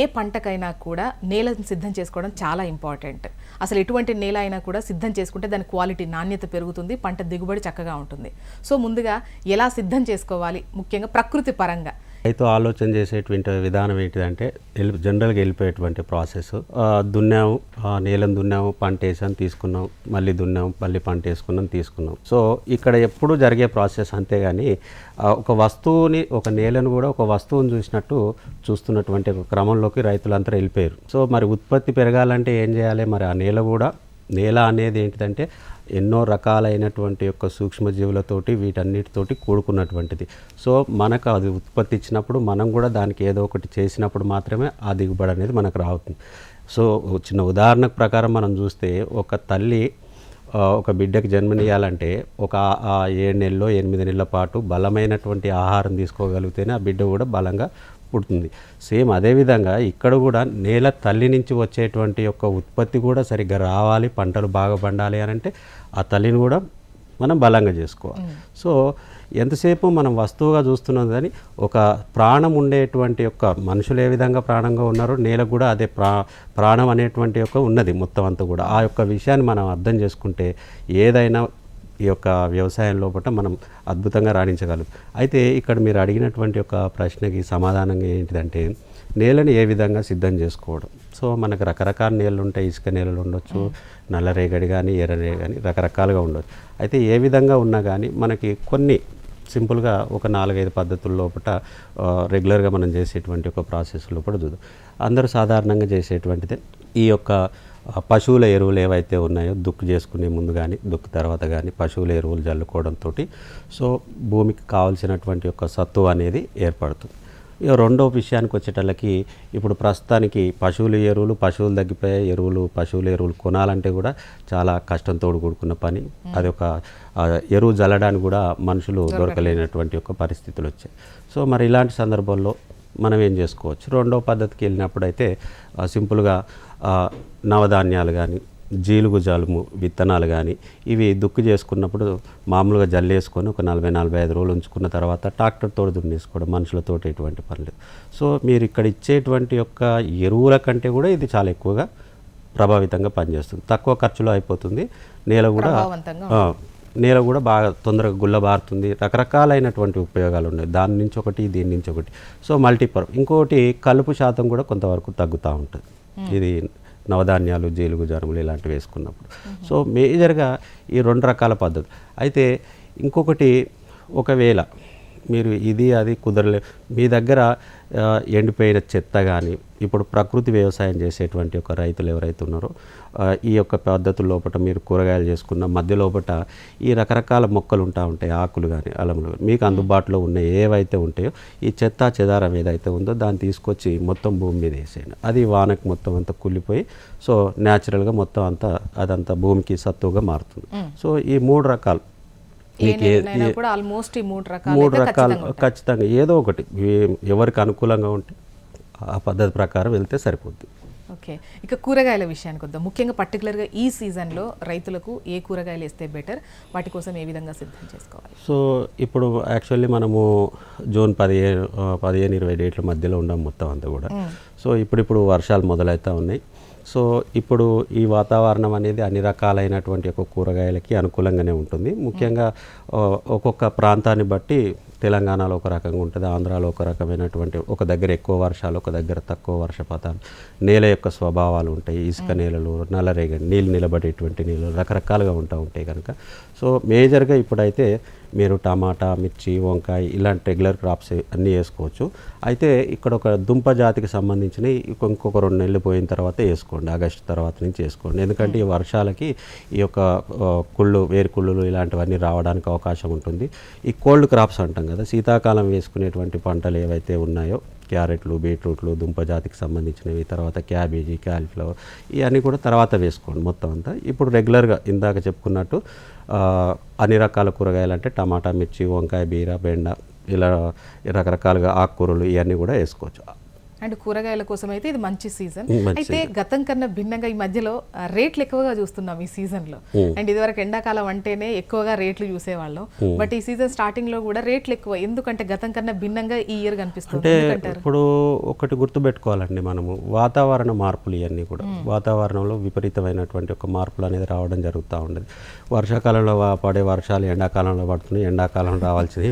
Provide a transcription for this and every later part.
ఏ పంటకైనా కూడా నేలను సిద్ధం చేసుకోవడం చాలా ఇంపార్టెంట్. అసలు ఎటువంటి నేల అయినా కూడా సిద్ధం చేసుకుంటే దాని క్వాలిటీ నాణ్యత పెరుగుతుంది పంట దిగుబడి చక్కగా ఉంటుంది. సో ముందుగా ఎలా సిద్ధం చేసుకోవాలి? ముఖ్యంగా ప్రకృతి పరంగా. రైతు ఆలోచన చేసేటువంటి విధానం ఏంటిదంటే వెళ్ళి జనరల్గా వెళ్ళిపోయేటువంటి ప్రాసెస్. దున్నాము నేలను దున్నాము పంట వేసాం తీసుకున్నాం మళ్ళీ దున్నాం మళ్ళీ పంట వేసుకున్నాం తీసుకున్నాం. సో ఇక్కడ ఎప్పుడు జరిగే ప్రాసెస్ అంతేగాని ఒక వస్తువుని ఒక నేలను కూడా ఒక వస్తువుని చూసినట్టు చూస్తున్నటువంటి ఒక క్రమంలోకి రైతులంతా వెళ్ళిపోయారు. సో మరి ఉత్పత్తి పెరగాలంటే ఏం చేయాలి? మరి ఆ నేల కూడా నేల అనేది ఏంటిదంటే ఎన్నో రకాలైనటువంటి యొక్క సూక్ష్మజీవులతోటి వీటన్నిటితోటి కూడుకున్నటువంటిది. సో మనకు అది ఉత్పత్తి ఇచ్చినప్పుడు మనం కూడా దానికి ఏదో ఒకటి చేసినప్పుడు మాత్రమే ఆ దిగుబడి అనేది మనకు రావుతుంది. సో చిన్న ఉదాహరణ ప్రకారం మనం చూస్తే ఒక తల్లి ఒక బిడ్డకి జన్మనియాలంటే ఒక ఏడు నెలలో ఎనిమిది నెలల పాటు బలమైనటువంటి ఆహారం తీసుకోగలిగితేనే ఆ బిడ్డ కూడా బలంగా పుడుతుంది. సేమ్ అదేవిధంగా ఇక్కడ కూడా నేల తల్లి నుంచి వచ్చేటువంటి యొక్క ఉత్పత్తి కూడా సరిగ్గా రావాలి పంటలు బాగా పండాలి అని అంటే ఆ తల్లిని కూడా మనం బలంగా చేసుకోవాలి. సో ఎంతసేపు మనం వస్తువుగా చూస్తున్నాం కానీ ఒక ప్రాణం ఉండేటువంటి యొక్క మనుషులు ఏ విధంగా ప్రాణంగా ఉన్నారో నేలకు కూడా అదే ప్రా ప్రాణం అనేటువంటి యొక్క ఉన్నది మొత్తం అంతా కూడా. ఆ యొక్క విషయాన్ని మనం అర్థం చేసుకుంటే ఏదైనా ఈ యొక్క వ్యవసాయం లోపల మనం అద్భుతంగా రాణించగలం. అయితే ఇక్కడ మీరు అడిగినటువంటి ఒక ప్రశ్నకి సమాధానంగా ఏంటిదంటే నేలని ఏ విధంగా సిద్ధం చేసుకోవడం? సో మనకు రకరకాల నేలలు ఉంటాయి ఇసుక నేలలు ఉండొచ్చు నల్లరేగడి కానీ ఎర్రరేగడి కానీ రకరకాలుగా ఉండొచ్చు. అయితే ఏ విధంగా ఉన్నా కానీ మనకి కొన్ని సింపుల్గా ఒక నాలుగైదు పద్ధతుల లోపల రెగ్యులర్గా మనం చేసేటువంటి ఒక ప్రాసెస్ లోపల చూద్దాం అందరూ సాధారణంగా చేసేటువంటిదే ఈ యొక్క పశువుల ఎరువులు ఏవైతే ఉన్నాయో దుక్కు చేసుకునే ముందు కానీ దుక్కు తర్వాత కానీ పశువుల ఎరువులు జల్లుకోవడంతో సో భూమికి కావాల్సినటువంటి యొక్క సత్తువ అనేది ఏర్పడుతుంది. ఇక రెండో విషయానికి వచ్చేటల్లకి ఇప్పుడు ప్రస్తుతానికి పశువుల ఎరువులు పశువులు తగ్గిపోయే ఎరువులు పశువుల ఎరువులు కొనాలంటే కూడా చాలా కష్టంతో కూడుకున్న పని. అది ఒక ఎరువు జల్లడానికి కూడా మనుషులు దొరకలేనటువంటి యొక్క పరిస్థితులు వచ్చాయి. సో మరి ఇలాంటి సందర్భంలో మనం ఏం చేసుకోవచ్చు? రెండో పద్ధతికి వెళ్ళినప్పుడు అయితే ఆ, సింపుల్గా నవధాన్యాలు కానీ జీలుగు జలుము విత్తనాలు కానీ ఇవి దుక్కు చేసుకున్నప్పుడు మామూలుగా జల్లేసుకొని ఒక నలభై నలభై ఐదు రోజులు ఉంచుకున్న తర్వాత ట్రాక్టర్తో దున్నేసుకోవడం మనుషులతో ఎటువంటి పని లేదు. సో మీరు ఇక్కడ ఇచ్చేటువంటి యొక్క ఎరువుల కంటే కూడా ఇది చాలా ఎక్కువగా ప్రభావితంగా పనిచేస్తుంది. తక్కువ ఖర్చులో అయిపోతుంది. నేల కూడా నేల కూడా బాగా తొందరగా గుల్లబారుతుంది. రకరకాలైనటువంటి ఉపయోగాలు ఉన్నాయి దాని నుంచి ఒకటి దీని నుంచి ఒకటి. So multiplier. ఇంకోటి కలుపు శాతం కూడా కొంతవరకు తగ్గుతూ ఉంటుంది. ఇది నవధాన్యాలు జీలుగు జరుములు ఇలాంటివి వేసుకున్నప్పుడు. సో మేజర్గా ఈ రెండు రకాల పద్ధతి అయితే ఇంకొకటి ఒకవేళ మీరు ఇది అది కుదరలే. మీ దగ్గర ఎండిపోయిన చెత్త కానీ ఇప్పుడు ప్రకృతి వ్యవసాయం చేసేటువంటి ఒక రైతులు ఎవరైతే ఉన్నారో ఈ యొక్క పద్ధతుల లోపల మీరు కూరగాయలు చేసుకున్న మధ్య లోపల ఈ రకరకాల మొక్కలు ఉంటా ఉంటాయి ఆకులు కానీ అలములు కానీ మీకు అందుబాటులో ఉన్న ఏవైతే ఉంటాయో ఈ చెత్త చెదారం ఏదైతే ఉందో దాన్ని తీసుకొచ్చి మొత్తం భూమి మీద వేసేయండి. అది వానకు మొత్తం అంతా కుళ్ళిపోయి సో న్యాచురల్గా మొత్తం అంతా అదంతా భూమికి సత్తువుగా మారుతుంది. సో ఈ మూడు రకాలు మీకు కూడా ఆల్మోస్ట్ ఈ మూడు రకాలు మూడు రకాలు ఖచ్చితంగా ఏదో ఒకటి. ఎవరికి అనుకూలంగా ఉంటే ఆ పద్ధతి ప్రకారం వెళ్తే సరిపోద్ది. ఓకే. ఇక కూరగాయల విషయానికి వద్దాం. ముఖ్యంగా పర్టికులర్గా ఈ సీజన్లో రైతులకు ఏ కూరగాయలు వేస్తే బెటర్ వాటి కోసం ఏ విధంగా సిద్ధం చేసుకోవాలి? సో ఇప్పుడు యాక్చువల్లీ మనము జూన్ పదిహేను పదిహేను ఇరవై డేట్ల మధ్యలో ఉన్నాం మొత్తం అంతా కూడా. సో ఇప్పుడిప్పుడు వర్షాలు మొదలవుతూ ఉన్నాయి. సో ఇప్పుడు ఈ వాతావరణం అనేది అన్ని రకాలైనటువంటి ఒక కూరగాయలకి అనుకూలంగానే ఉంటుంది. ముఖ్యంగా ఒక్కొక్క ప్రాంతాన్ని బట్టి తెలంగాణలో ఒక రకంగా ఉంటుంది ఆంధ్రాలో ఒక రకమైనటువంటి ఒక దగ్గర ఎక్కువ వర్షాలు ఒక దగ్గర తక్కువ వర్షపాతాలు నేల యొక్క స్వభావాలు ఉంటాయి ఇసుక నేలలు నల్లరేగడి నీళ్ళు నిలబడేటువంటి నీళ్ళు రకరకాలుగా ఉంటా ఉంటాయి కనుక. సో మేజర్గా ఇప్పుడైతే మీరు టమాటా మిర్చి వంకాయ ఇలాంటి రెగ్యులర్ క్రాప్స్ అన్నీ వేసుకోవచ్చు. అయితే ఇక్కడ ఒక దుంప జాతికి సంబంధించిన ఇంకొక రెండు నెలలు పోయిన తర్వాత వేసుకోండి ఆగస్టు తర్వాత నుంచి వేసుకోండి. ఎందుకంటే ఈ వర్షాలకి ఈ యొక్క కుళ్ళు వేరు కుళ్ళులు ఇలాంటివన్నీ రావడానికి అవకాశం ఉంటుంది. ఈ కోల్డ్ క్రాప్స్ అంటాం కదా శీతాకాలం వేసుకునేటువంటి పంటలు ఏవైతే ఉన్నాయో క్యారెట్లు బీట్రూట్లు దుంప జాతికి సంబంధించినవి తర్వాత క్యాబేజీ క్యాలీఫ్లవర్ ఇవన్నీ కూడా తర్వాత వేసుకోండి మొత్తం అంతా. ఇప్పుడు రెగ్యులర్గా ఇందాక చెప్పుకున్నట్టు అన్ని రకాల కూరగాయలు అంటే టమాటా మిర్చి వంకాయ బీర బెండ ఇలా రకరకాలుగా ఆకుకూరలు ఇవన్నీ కూడా వేసుకోవచ్చు. అండ్ కూరగాయల కోసం అయితే ఇది మంచి సీజన్. అయితే గతం కన్నా భిన్నంగా ఈ మధ్యలో రేట్లు ఎక్కువగా చూస్తున్నాం ఈ సీజన్లో అండ్ ఇదివరకు ఎండాకాలం అంటేనే ఎక్కువగా రేట్లు చూసేవాళ్ళం. బట్ ఈ సీజన్ స్టార్టింగ్లో కూడా రేట్లు ఎక్కువ. ఎందుకంటే గతం కన్నా భిన్నంగా ఈ ఇయర్ కనిపిస్తుంది. ఇప్పుడు ఒకటి గుర్తుపెట్టుకోవాలండి మనము. వాతావరణ మార్పులు ఇవన్నీ కూడా. వాతావరణంలో విపరీతమైనటువంటి ఒక మార్పులు అనేది రావడం జరుగుతూ ఉండేది. వర్షాకాలంలో పడే వర్షాలు ఎండాకాలంలో పడుతున్నాయి. ఎండాకాలం రావాల్సినవి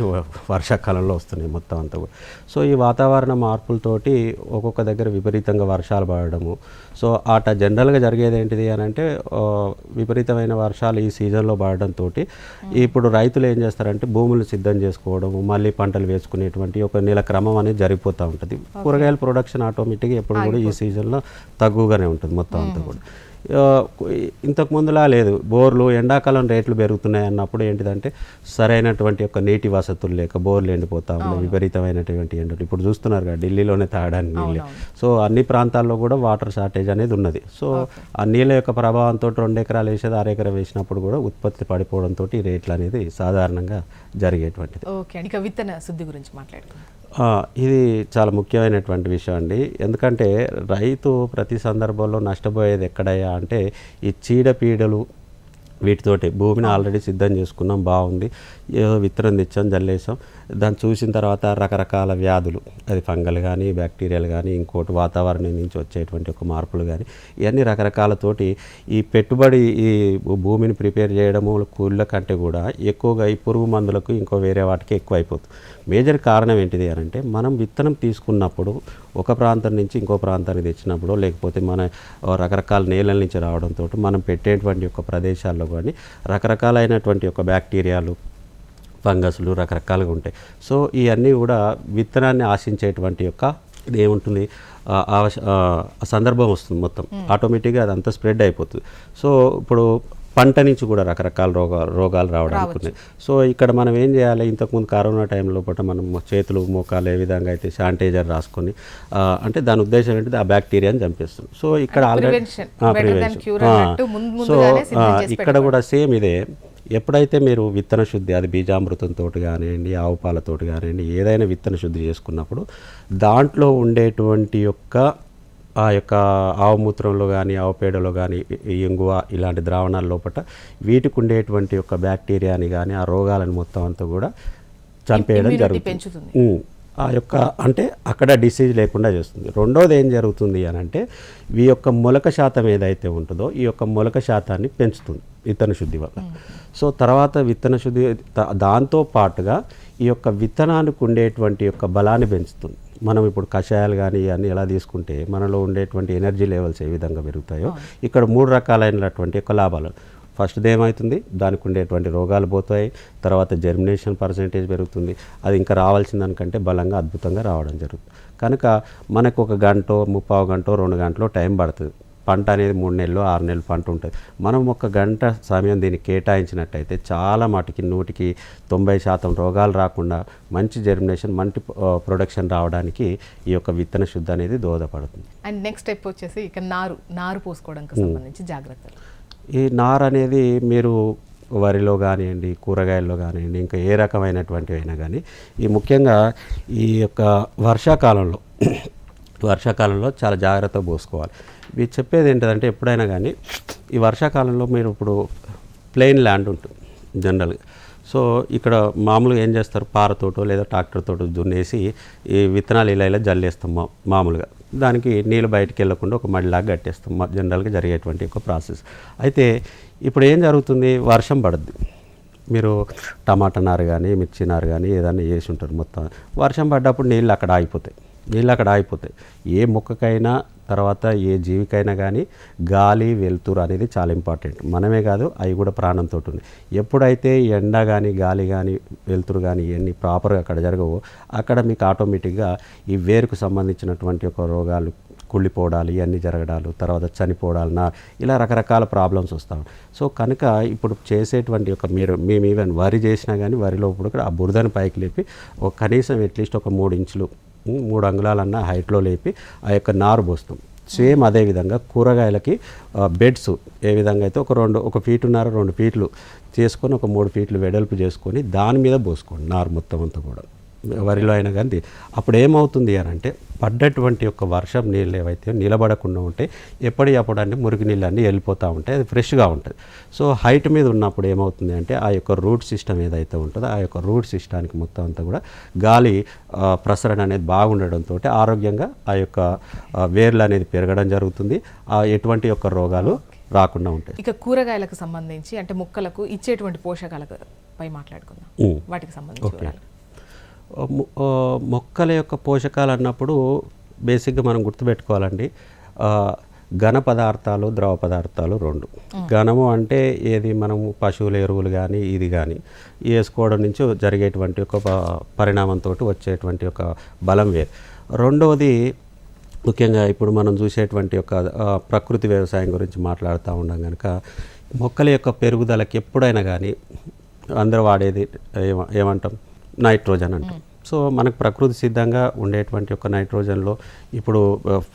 వర్షాకాలంలో వస్తున్నాయి మొత్తం అంతా కూడా. సో ఈ వాతావరణ మార్పులతోటి ఒక్కొక్క దగ్గర విపరీతంగా వర్షాలు పడడము. సో అట జనరల్గా జరిగేది ఏంటిది అని అంటే విపరీతమైన వర్షాలు ఈ సీజన్లో పడడంతో ఇప్పుడు రైతులు ఏం చేస్తారంటే భూములు సిద్ధం చేసుకోవడం మళ్ళీ పంటలు వేసుకునేటువంటి ఒక నెల క్రమం అనేది జరిగిపోతూ ఉంటుంది. కూరగాయల ప్రొడక్షన్ ఆటోమేటిక్గా ఎప్పుడు కూడా ఈ సీజన్లో తక్కువగానే ఉంటుంది మొత్తం అంతా కూడా. ఇంతకు ముందులా లేదు. బోర్లు ఎండాకాలం రేట్లు పెరుగుతున్నాయి అన్నప్పుడు ఏంటిదంటే సరైనటువంటి ఒక నీటి వసతులు లేక బోర్లు ఎండిపోతా ఉన్నాయి విపరీతమైనటువంటి ఎండలు. ఇప్పుడు చూస్తున్నారు కదా ఢిల్లీలోనే తాగడానికి నీళ్ళు. సో అన్ని ప్రాంతాల్లో కూడా వాటర్ షార్టేజ్ అనేది ఉన్నది. సో ఆ నీళ్ళ యొక్క ప్రభావంతో రెండు ఎకరాలు వేసేది అర ఎకరం వేసినప్పుడు కూడా ఉత్పత్తి పడిపోవడంతో రేట్లు అనేది సాధారణంగా జరిగేటువంటిది. ఓకే ఇక విత్తన శుద్ధి గురించి మాట్లాడుకుందాం. ఇది చాలా ముఖ్యమైనటువంటి విషయం అండి. ఎందుకంటే రైతు ప్రతి సందర్భంలో నష్టపోయేది ఎక్కడయ్యా అంటే ఈ చీడపీడలు వీటితోటి భూమిని ఆల్రెడీ సిద్ధం చేసుకున్నాం బాగుంది. ఏదో విత్తనం తెచ్చాం జల్లేసాం దాన్ని చూసిన తర్వాత రకరకాల వ్యాధులు అది ఫంగల్ కానీ బ్యాక్టీరియాలు కానీ ఇంకోటి వాతావరణం నుంచి వచ్చేటువంటి ఒక మార్పులు కానీ ఇవన్నీ రకరకాలతోటి ఈ పెట్టుబడి ఈ భూమిని ప్రిపేర్ చేయడము కూళ్ళ కంటే కూడా ఎక్కువగా ఈ పురుగు మందులకు ఇంకో వేరే వాటికి ఎక్కువ అయిపోతుంది మేజర్ కారణం ఏంటిది అని అంటే మనం విత్తనం తీసుకున్నప్పుడు ఒక ప్రాంతం నుంచి ఇంకో ప్రాంతానికి తెచ్చినప్పుడు లేకపోతే మన రకరకాల నేలల నుంచి రావడంతో మనం పెట్టేటువంటి యొక్క ప్రదేశాల్లో కానీ రకరకాలైనటువంటి యొక్క బ్యాక్టీరియాలు ఫంగస్లు రకరకాలుగా ఉంటాయి. సో ఇవన్నీ కూడా విత్తనాన్ని ఆశించేటువంటి యొక్క ఇది ఏముంటుంది సందర్భం వస్తుంది మొత్తం. ఆటోమేటిక్గా అదంతా స్ప్రెడ్ అయిపోతుంది. సో ఇప్పుడు పంట నుంచి కూడా రకరకాల రోగాలు రోగాలు రావడానికి ఉన్నాయి సో ఇక్కడ మనం ఏం చేయాలి? ఇంతకుముందు కరోనా టైంలో పూట మనం చేతులు మోకాలు ఏ విధంగా అయితే శానిటైజర్ రాసుకొని అంటే దాని ఉద్దేశం ఏంటిది? ఆ బ్యాక్టీరియాని చంపేస్తుంది సో ఇక్కడ ఆల్రెడీ సో ఇక్కడ కూడా సేమ్ ఇదే. ఎప్పుడైతే మీరు విత్తన శుద్ధి అది బీజామృతంతో కానివ్వండి ఆవు పాలతోటి కానివ్వండి ఏదైనా విత్తన శుద్ధి చేసుకున్నప్పుడు దాంట్లో ఉండేటువంటి యొక్క ఆ యొక్క ఆవు మూత్రంలో కానీ ఆవు పేడలో కానీ ఎంగువ ఇలాంటి ద్రావణాల లోపల వీటికి ఉండేటువంటి యొక్క బ్యాక్టీరియాని కానీ ఆ రోగాలను మొత్తం అంతా కూడా చంపేయడం జరుగుతుంది. ఆ యొక్క అంటే అక్కడ డిసీజ్ లేకుండా చేస్తుంది. రెండోది ఏం జరుగుతుంది అని అంటే ఈ యొక్క మొలక శాతం ఏదైతే ఉంటుందో ఈ యొక్క మొలక శాతాన్ని పెంచుతుంది విత్తన శుద్ధి వల్ల. సో తర్వాత విత్తన శుద్ధి దాంతో పాటుగా ఈ యొక్క విత్తనానికి ఉండేటువంటి యొక్క బలాన్ని పెంచుతుంది. మనం ఇప్పుడు కషాయాలు కానీ ఇవన్నీ ఎలా తీసుకుంటే మనలో ఉండేటువంటి ఎనర్జీ లెవెల్స్ ఏ విధంగా పెరుగుతాయో ఇక్కడ మూడు రకాలైనటువంటి యొక్క లాభాలు. ఫస్ట్ది ఏమవుతుంది దానికి ఉండేటువంటి రోగాలు పోతాయి. తర్వాత జర్మినేషన్ పర్సెంటేజ్ పెరుగుతుంది. అది ఇంకా రావాల్సిన దానికంటే బలంగా అద్భుతంగా రావడం జరుగుతుంది. కనుక మనకు ఒక గంట ముప్పావు గంట రెండు గంటలో టైం పడుతుంది. పంట అనేది మూడు నెలలు ఆరు నెలలు పంట ఉంటుంది. మనం ఒక గంట సమయం దీనికి కేటాయించినట్టయితే చాలా మటుకి నూటికి తొంభై శాతం రోగాలు రాకుండా మంచి జర్మినేషన్ మంచి ప్రొడక్షన్ రావడానికి ఈ యొక్క విత్తన శుద్ధి అనేది దోహదపడుతుంది. అండ్ నెక్స్ట్ స్టెప్ వచ్చేసి ఇక నారు నారు పోసుకోవడానికి సంబంధించి జాగ్రత్తలు. ఈ నార అనేది మీరు వరిలో కానివ్వండి కూరగాయల్లో కానివ్వండి ఇంకా ఏ రకమైనటువంటివి అయినా కానీ ఈ ముఖ్యంగా ఈ యొక్క వర్షాకాలంలో వర్షాకాలంలో చాలా జాగ్రత్తగా పోసుకోవాలి. మీరు చెప్పేది ఏంటంటే ఎప్పుడైనా కానీ ఈ వర్షాకాలంలో మీరు ఇప్పుడు ప్లెయిన్ ల్యాండ్ ఉంటుంది జనరల్గా. సో ఇక్కడ మామూలుగా ఏం చేస్తారు? పారతోటో లేదా ట్రాక్టర్ తోటో దున్నేసి ఈ విత్తనాలు ఇలా ఇలా జల్లేస్తాం మా మామూలుగా. దానికి నీళ్ళు బయటికి వెళ్ళకుండా ఒక మడిలాగా కట్టేస్తాం. మా- జనరల్గా జరిగేటువంటి ఒక ప్రాసెస్. అయితే ఇప్పుడు ఏం జరుగుతుంది? వర్షం పడుద్ది. మీరు టమాటా నారు కానీ మిర్చి నారు కానీ ఏదైనా వేసి ఉంటారు మొత్తం. వర్షం పడ్డప్పుడు నీళ్ళు అక్కడ ఆగిపోతాయి. నీళ్ళు అక్కడ ఆగిపోతాయి. ఏ మొక్కకైనా తర్వాత ఏ జీవికైనా కానీ గాలి వెలుతురు అనేది చాలా ఇంపార్టెంట్. మనమే కాదు అవి కూడా ప్రాణంతో ఉంది. ఎప్పుడైతే ఎండ కానీ గాలి కానీ వెలుతురు కానీ ఇవన్నీ ప్రాపర్గా అక్కడ జరగవో అక్కడ మీకు ఆటోమేటిక్గా ఈ వేరుకు సంబంధించినటువంటి ఒక రోగాలు కుళ్ళిపోవడాలు ఇవన్నీ జరగడాలు తర్వాత చనిపోవడాలు నా ఇలా రకరకాల ప్రాబ్లమ్స్ వస్తాం సో కనుక ఇప్పుడు చేసేటువంటి ఒక మీరు మేము ఈవెన్ వరి చేసినా కానీ వరిలో ఇప్పుడు కూడా ఆ బురదని పైకి లేపి ఒక కనీసం అట్లీస్ట్ ఒక మూడు ఇంచులు మూడు అంగుళాలన్న హైట్లో లేపి ఆ యొక్క నారు పోస్తాం. సేమ్ అదే విధంగా కూరగాయలకి బెడ్స్ ఏ విధంగా అయితే ఒక రెండు ఒక ఫీటున్నర రెండు ఫీట్లు చేసుకొని ఒక మూడు ఫీట్లు వెడల్పు చేసుకొని దాని మీద పోసుకోండి నారు మొత్తం అంతా కూడా. వరిలో అయినా కానీ అప్పుడు ఏమవుతుంది అని అంటే పడ్డటువంటి యొక్క వర్షం నీళ్ళు ఏవైతే నిలబడకుండా ఉంటే ఎప్పటి అప్పుడు అంటే మురికి నీళ్ళు అన్నీ వెళ్ళిపోతూ ఉంటాయి అది ఫ్రెష్గా ఉంటుంది. సో హైట్ మీద ఉన్నప్పుడు ఏమవుతుంది అంటే ఆ యొక్క రూట్ సిస్టమ్ ఏదైతే ఉంటుందో ఆ యొక్క రూట్ సిస్టానికి మొత్తం అంతా కూడా గాలి ప్రసరణ అనేది బాగుండడంతో ఆరోగ్యంగా ఆ యొక్క వేర్లు అనేది పెరగడం జరుగుతుంది. ఆ ఎటువంటి యొక్క రోగాలు రాకుండా ఉంటాయి. ఇక కూరగాయలకు సంబంధించి అంటే మొక్కలకు ఇచ్చేటువంటి పోషకాలకు పై మాట్లాడుకుందాం. వాటికి సంబంధించి మొక్కల యొక్క పోషకాలు అన్నప్పుడు బేసిక్గా మనం గుర్తుపెట్టుకోవాలండి. ఘన పదార్థాలు ద్రవ పదార్థాలు రెండు. ఘనము అంటే ఏది? మనము పశువుల ఎరువులు కానీ ఇది కానీ వేసుకోవడం నుంచి జరిగేటువంటి ఒక పరిణామంతో వచ్చేటువంటి ఒక బలం వేరు. రెండవది ముఖ్యంగా ఇప్పుడు మనం చూసేటువంటి ఒక ప్రకృతి వ్యవసాయం గురించి మాట్లాడుతూ ఉన్నాం కనుక మొక్కల యొక్క పెరుగుదలకి ఎప్పుడైనా కానీ అందరూ వాడేది ఏమ- ఏమంటాం? నైట్రోజన్ అంటాం. సో మనకు ప్రకృతి సిద్ధంగా ఉండేటువంటి ఒక నైట్రోజన్లో ఇప్పుడు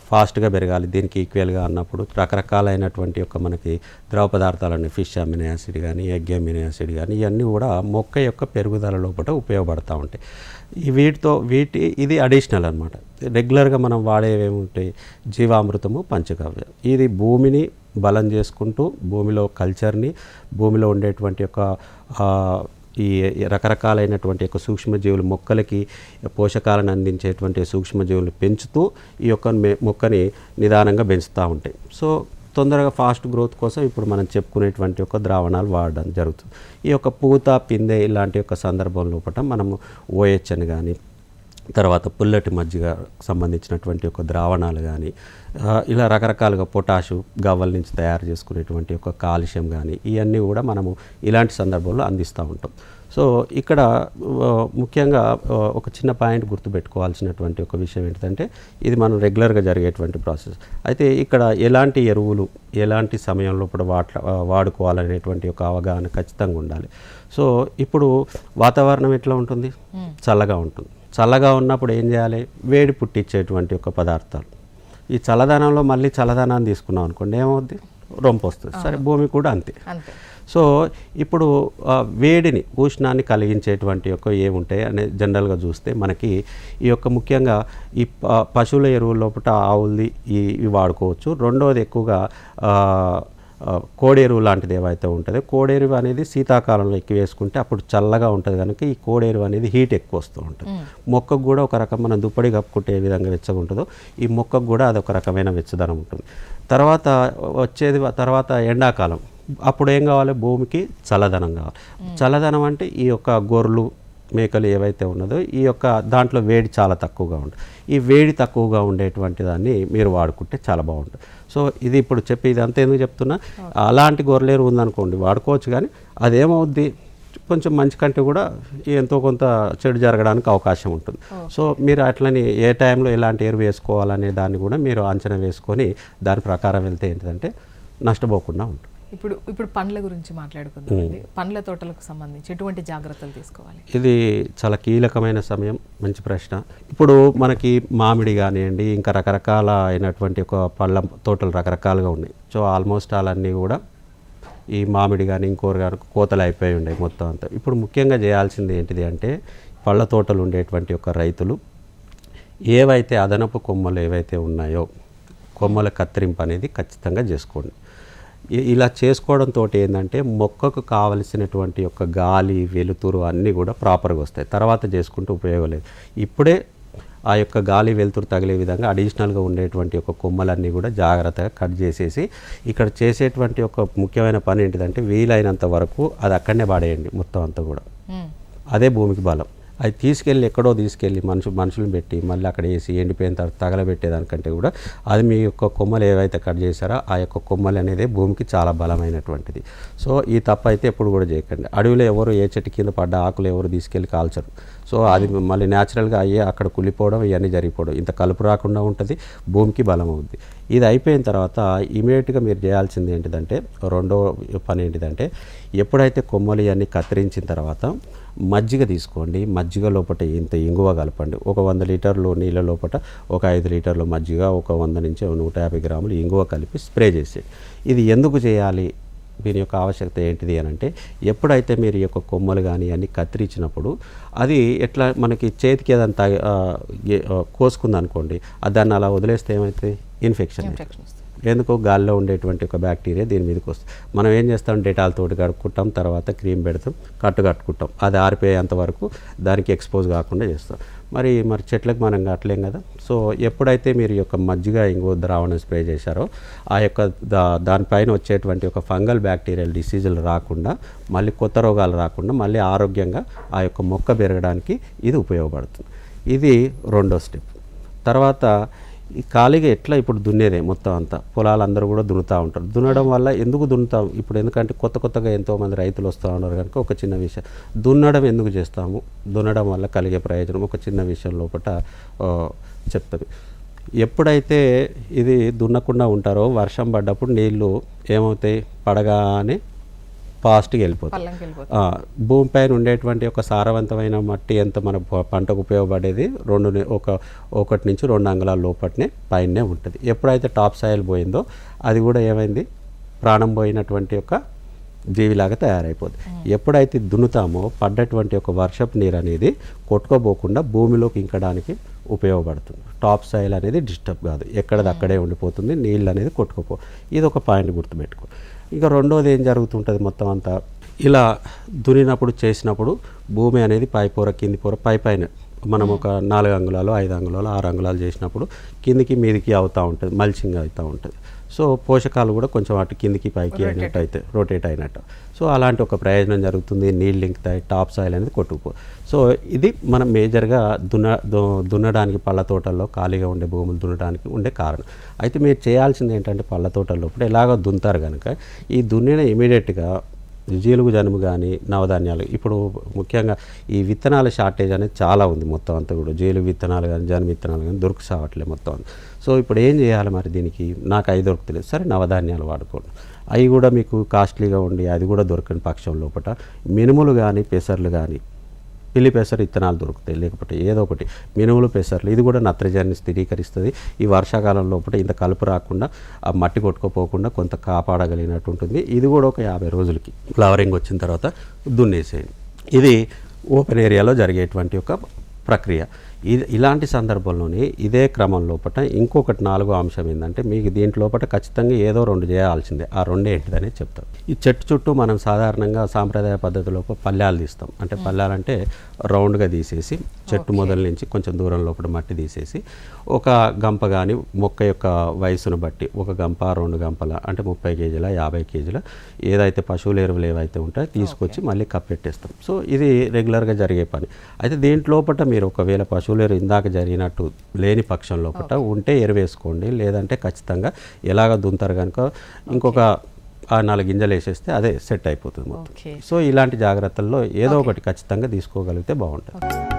ఫాస్ట్గా పెరగాలి దీనికి ఈక్వల్గా అన్నప్పుడు రకరకాలైనటువంటి యొక్క మనకి ద్రవ పదార్థాలని ఫిష్ అమినో యాసిడ్ కానీ ఎగ్ అమినో యాసిడ్ కానీ ఇవన్నీ కూడా మొక్క యొక్క పెరుగుదల లోపల ఉపయోగపడతా ఉంటాయి. ఈ వీటితో వీటి ఇది అడిషనల్ అనమాట రెగ్యులర్గా మనం వాడేవి ఏముంటాయి జీవామృతము పంచగవ్య ఇది భూమిని బలం చేసుకుంటూ భూమిలో కల్చర్ని భూమిలో ఉండేటువంటి యొక్క ఈ రకరకాలైనటువంటి యొక్క సూక్ష్మజీవులు మొక్కలకి పోషకాలను అందించేటువంటి సూక్ష్మజీవులు పెంచుతూ ఈ యొక్క మొక్కని నిదానంగా పెంచుతూ ఉంటాయి. సో తొందరగా ఫాస్ట్ గ్రోత్ కోసం ఇప్పుడు మనం చెప్పుకునేటువంటి ఒక ద్రావణాలు వాడడం జరుగుతుంది. ఈ యొక్క పూత పిందె ఇలాంటి యొక్క సందర్భం లోపల మనము ఓహెచ్ అని కానీ తర్వాత పుల్లటి మజ్జిగ సంబంధించినటువంటి ఒక ద్రావణాలు కానీ ఇలా రకరకాలుగా పొటాషు గవ్వల నుంచి తయారు చేసుకునేటువంటి ఒక కాలుష్యం కానీ ఇవన్నీ కూడా మనము ఇలాంటి సందర్భంలో అందిస్తూ ఉంటాం. సో ఇక్కడ ముఖ్యంగా ఒక చిన్న పాయింట్ గుర్తుపెట్టుకోవాల్సినటువంటి ఒక విషయం ఏంటంటే ఇది మనం రెగ్యులర్గా జరిగేటువంటి ప్రాసెస్. అయితే ఇక్కడ ఎలాంటి ఎరువులు ఎలాంటి సమయంలో ఇప్పుడు వాట్ల వాడుకోవాలనేటువంటి ఒక అవగాహన ఖచ్చితంగా ఉండాలి. సో ఇప్పుడు వాతావరణం ఎట్లా ఉంటుంది? చల్లగా ఉంటుంది. చల్లగా ఉన్నప్పుడు ఏం చేయాలి? వేడి పుట్టించేటువంటి ఒక పదార్థాలు. ఈ చల్లదనంలో మళ్ళీ చల్లదనాన్ని తీసుకున్నాం అనుకోండి ఏమవుద్ది? రొంపు వస్తుంది. సరే భూమి కూడా అంతే. సో ఇప్పుడు వేడిని ఉష్ణాన్ని కలిగించేటువంటి యొక్క ఏముంటాయి అనే జనరల్గా చూస్తే మనకి ఈ యొక్క ముఖ్యంగా ఈ పశువుల ఎరువుల లోపల ఆవులది ఈ ఇవి వాడుకోవచ్చు. రెండవది ఎక్కువగా కోడెరువు లాంటిది ఏవైతే ఉంటుందో కోడెరువు అనేది శీతాకాలంలో ఎక్కువ వేసుకుంటే అప్పుడు చల్లగా ఉంటుంది కనుక ఈ కోడెరువు అనేది హీట్ ఎక్కువ వస్తూ ఉంటుంది. మొక్కకు కూడా ఒక రకం మనం దుప్పటి కప్పుకుంటే ఏ విధంగా వెచ్చగా ఉంటుందో ఈ మొక్కకు కూడా అదొక రకమైన వెచ్చదనం ఉంటుంది. తర్వాత వచ్చేది తర్వాత ఎండాకాలం. అప్పుడు ఏం కావాలి? భూమికి చల్లదనం కావాలి. చల్లదనం అంటే ఈ యొక్క గొర్రెలు మేకలు ఏవైతే ఉన్నదో ఈ యొక్క దాంట్లో వేడి చాలా తక్కువగా ఉంటుంది. ఈ వేడి తక్కువగా ఉండేటువంటి దాన్ని మీరు వాడుకుంటే చాలా బాగుంటుంది. సో ఇది ఇప్పుడు చెప్పి ఇది అంతా ఎందుకు చెప్తున్నా? అలాంటి గొర్రెలేరు ఉందనుకోండి వాడుకోవచ్చు కానీ అదేమవుద్ది? కొంచెం మంచి కంటే కూడా ఎంతో కొంత చెడు జరగడానికి అవకాశం ఉంటుంది. సో మీరు అట్లని ఏ టైంలో ఎలాంటి ఎరువు వేసుకోవాలనే దాన్ని కూడా మీరు అంచనా వేసుకొని దాని ప్రకారం వెళ్తే ఏంటంటే నష్టపోకుండా ఉంటుంది. ఇప్పుడు ఇప్పుడు పండ్ల గురించి మాట్లాడుకుందాం పండ్ల తోటలకు సంబంధించి ఎటువంటి జాగ్రత్తలు తీసుకోవాలి? ఇది చాలా కీలకమైన సమయం మంచి ప్రశ్న. ఇప్పుడు మనకి మామిడి కానివ్వండి ఇంకా రకరకాల అయినటువంటి ఒక పళ్ళ తోటలు రకరకాలుగా ఉన్నాయి. సో ఆల్మోస్ట్ అలాన్నీ కూడా ఈ మామిడి కానీ ఇంకోరు కానీ కోతలు అయిపోయి ఉన్నాయి మొత్తం అంతా. ఇప్పుడు ముఖ్యంగా చేయాల్సింది ఏంటిది అంటే పళ్ళ తోటలు ఉండేటువంటి ఒక రైతులు ఏవైతే అదనపు కొమ్మలు ఏవైతే ఉన్నాయో కొమ్మల కత్తిరింపు అనేది ఖచ్చితంగా చేసుకోండి. ఇలా చేసుకోవడంతో ఏంటంటే మొక్కకు కావలసినటువంటి యొక్క గాలి వెలుతురు అన్నీ కూడా ప్రాపర్గా వస్తాయి. తర్వాత చేసుకుంటే ఉపయోగం లేదు. ఇప్పుడే ఆ యొక్క గాలి వెలుతురు తగిలే విధంగా అడిషనల్గా ఉండేటువంటి ఒక కొమ్మలన్నీ కూడా జాగ్రత్తగా కట్ చేసేసి ఇక్కడ చేసేటువంటి ఒక ముఖ్యమైన పని ఏంటిదంటే వీలైనంత వరకు అది అక్కడనే పడేయండి మొత్తం అంతా కూడా. అదే భూమికి బలం. అది తీసుకెళ్ళి ఎక్కడో తీసుకెళ్ళి మనుషు మనుషులను పెట్టి మళ్ళీ అక్కడ వేసి ఎండిపోయిన తర్వాత తగలబెట్టేదానికంటే కూడా అది మీ యొక్క కొమ్మలు ఏవైతే కట్ చేశారో ఆ యొక్క కొమ్మలు అనేది భూమికి చాలా బలమైనటువంటిది. సో ఈ తప్పు అయితే ఎప్పుడు కూడా చేయకండి. అడవిలో ఎవరు ఏ చెట్టు కింద పడ్డ ఆకులు ఎవరు తీసుకెళ్ళి కాల్చరు. సో అది మళ్ళీ న్యాచురల్గా అయ్యే అక్కడ కుళ్ళిపోవడం ఇవన్నీ జరిగిపోవడం. ఇంత కలుపు రాకుండా ఉంటుంది భూమికి బలం అవుద్ది ఇది అయిపోయిన తర్వాత ఇమీడియట్గా మీరు చేయాల్సింది ఏంటిదంటే రెండో పని ఏంటిదంటే ఎప్పుడైతే కొమ్మలు ఇవన్నీ కత్తిరించిన తర్వాత మజ్జిగ తీసుకోండి. మజ్జిగ లోపల ఇంత ఇంగువ కలపండి. ఒక వంద లీటర్లు నీళ్ళ లోపల ఒక ఐదు లీటర్లు మజ్జిగ ఒక వంద నుంచి నూట యాభై గ్రాములు ఇంగువ కలిపి స్ప్రే చేసేది ఇది ఎందుకు చేయాలి? దీని యొక్క ఆవశ్యకత ఏంటిది అని అంటే ఎప్పుడైతే మీరు ఈ యొక్క కొమ్మలు కానీ అన్ని కత్తిరించినప్పుడు అది ఎట్లా మనకి చేతికి ఏదంతా కోసుకుంది అనుకోండి అది దాన్ని అలా వదిలేస్తే ఏమవుతుంది ఇన్ఫెక్షన్ ఎందుకో గాల్లో ఉండేటువంటి ఒక బ్యాక్టీరియా దీని మీదకి వస్తుంది. మనం ఏం చేస్తాం? డెటాల్ తోటి కడుక్కుంటాం తర్వాత క్రీమ్ పెడతాం కట్టు కట్టుకుంటాం. అది ఆరిపోయేంత వరకు దానికి ఎక్స్పోజ్ కాకుండా చేస్తాం. మరి మరి చెట్లకు మనం కట్టలేం కదా? సో ఎప్పుడైతే మీరు ఈ యొక్క మజ్జిగ ఇంకో ద్రావణం స్ప్రే చేశారో ఆ యొక్క దా దానిపైన వచ్చేటువంటి ఒక ఫంగల్ బ్యాక్టీరియల్ డిసీజులు రాకుండా మళ్ళీ కొత్త రోగాలు రాకుండా మళ్ళీ ఆరోగ్యంగా ఆ యొక్క మొక్క పెరగడానికి ఇది ఉపయోగపడుతుంది. ఇది రెండో స్టెప్. తర్వాత ఈ ఖాళీగా ఎట్లా ఇప్పుడు దున్నేదే మొత్తం అంతా? పొలాలు అందరూ కూడా దున్నుతూ ఉంటారు. దున్నడం వల్ల ఎందుకు దున్నుతాం? ఇప్పుడు ఎందుకంటే కొత్త కొత్తగా ఎంతోమంది రైతులు వస్తూ ఉన్నారు కనుక ఒక చిన్న విషయం. దున్నడం ఎందుకు చేస్తాము? దున్నడం వల్ల కలిగే ప్రయోజనం ఒక చిన్న విషయం లోపల చెప్తుంది. ఎప్పుడైతే ఇది దున్నకుండా ఉంటారో వర్షం పడ్డప్పుడు నీళ్ళు ఏమవుతాయి? పడగానే ఫాస్ట్గా వెళ్ళిపోతుంది భూమిపైన ఉండేటువంటి ఒక సారవంతమైన మట్టి ఎంత మన పంటకు ఉపయోగపడేది? రెండు ఒక ఒకటి నుంచి రెండు అంగుళాల లోపట్నే పైనే ఉంటుంది. ఎప్పుడైతే టాప్ సాయిల్ పోయిందో అది కూడా ఏమైంది? ప్రాణం పోయినటువంటి ఒక జీవిలాగా తయారైపోతుంది ఎప్పుడైతే దున్నుతామో పడ్డటువంటి ఒక వర్షపు నీరు అనేది కొట్టుకోబోకుండా భూమిలోకి ఇంకడానికి ఉపయోగపడుతుంది. టాప్ సాయిల్ అనేది డిస్టర్బ్ కాదు. ఎక్కడది అక్కడే ఉండిపోతుంది నీళ్ళు అనేది కొట్టుకోపో ఇది ఒక పాయింట్ గుర్తుపెట్టుకో. ఇక రెండోది ఏం జరుగుతుంటుంది మొత్తం అంతా? ఇలా దున్నినప్పుడు చేసినప్పుడు భూమి అనేది పై పొర కింది పొర పై పైన. మనం ఒక నాలుగు అంగుళాలు ఐదు అంగుళాలు ఆరు అంగుళాలు చేసినప్పుడు కిందికి మీదికి అవుతూ ఉంటుంది మల్చింగ్ అవుతూ ఉంటుంది. సో పోషకాలు కూడా కొంచెం అటు కిందికి పైకి అయినట్టు. అయితే రొటేట్ అయినట్టు. సో అలాంటి ఒక ప్రయోజనం జరుగుతుంది నీళ్ళు ఇంకుతాయి టాప్ సాయిల్ అనేది కొట్టుకుపో. సో ఇది మనం మేజర్గా దున్న దు- దున్నడానికి పళ్ళ తోటల్లో ఖాళీగా ఉండే భూములు దున్నడానికి ఉండే కారణం. అయితే మీరు చేయాల్సింది ఏంటంటే పళ్ళ తోటల్లో ఇప్పుడు ఎలాగో దున్నుతారు కనుక ఈ దున్నిన ఇమీడియట్గా జీలుగు జనుము కానీ నవధాన్యాలు. ఇప్పుడు ముఖ్యంగా ఈ విత్తనాల షార్టేజ్ అనేది చాలా ఉంది మొత్తం అంతా కూడా. జీలుగు విత్తనాలు కానీ జనుము విత్తనాలు కానీ దొరికి సావట్లేదు మొత్తం సో ఇప్పుడు ఏం చేయాలి మరి దీనికి? నాకు అవి దొరుకుతలేదు. సరే నవధాన్యాలు వాడుకోండి. అవి కూడా మీకు కాస్ట్లీగా ఉండి అది కూడా దొరకని పక్షం లోపల మినుములు కానీ పెసర్లు కానీ పిల్లి పెసర ఇత్తనాలు దొరుకుతాయి లేకపోతే ఏదో ఒకటి. మినుములు పెసర్లు ఇది కూడా నత్రజాన్ని స్థిరీకరిస్తుంది. ఈ వర్షాకాలం లోపల ఇంత కలుపు రాకుండా ఆ మట్టి కొట్టుకోపోకుండా కొంత కాపాడగలిగినట్టు ఉంటుంది. ఇది కూడా ఒక యాభై రోజులకి ఫ్లవరింగ్ వచ్చిన తర్వాత దున్నేసేయండి. ఇది ఓపెన్ ఏరియాలో జరిగేటువంటి ఒక ప్రక్రియ. ఇలాంటి సందర్భంలోనే ఇదే క్రమం లోపల ఇంకొకటి నాలుగో అంశం ఏంటంటే మీకు దీంట్లోపట ఖచ్చితంగా ఏదో రెండు చేయాల్సిందే. ఆ రెండే ఏంటిదని చెప్తాం ఈ చెట్టు చుట్టూ మనం సాధారణంగా సాంప్రదాయ పద్ధతిలో పల్లెలు తీస్తాం. అంటే పల్లెలు అంటే రౌండ్గా తీసేసి చెట్టు మొదల నుంచి కొంచెం దూరం లోపల మట్టి తీసేసి ఒక గంప కానీ మొక్క యొక్క వయసును బట్టి ఒక గంప రెండు గంపల అంటే ముప్పై కేజీల యాభై కేజీల ఏదైతే పశువుల ఎరువులు ఏవైతే ఉంటాయో తీసుకొచ్చి మళ్ళీ కప్పెట్టేస్తాం. సో ఇది రెగ్యులర్గా జరిగే పని. అయితే దీంట్లోపట మీరు ఒకవేళ పశువుల ఎరువు ఇందాక జరిగినట్టు లేని పక్షం లోపట ఉంటే ఎరువు వేసుకోండి లేదంటే ఖచ్చితంగా ఎలాగ దుంతారు కనుక ఇంకొక ఆ నాలుగు గింజలు వేసేస్తే అదే సెట్ అయిపోతుంది మొత్తం. సో ఇలాంటి జాగ్రత్తల్లో ఏదో ఒకటి ఖచ్చితంగా తీసుకోగలిగితే బాగుంటుంది.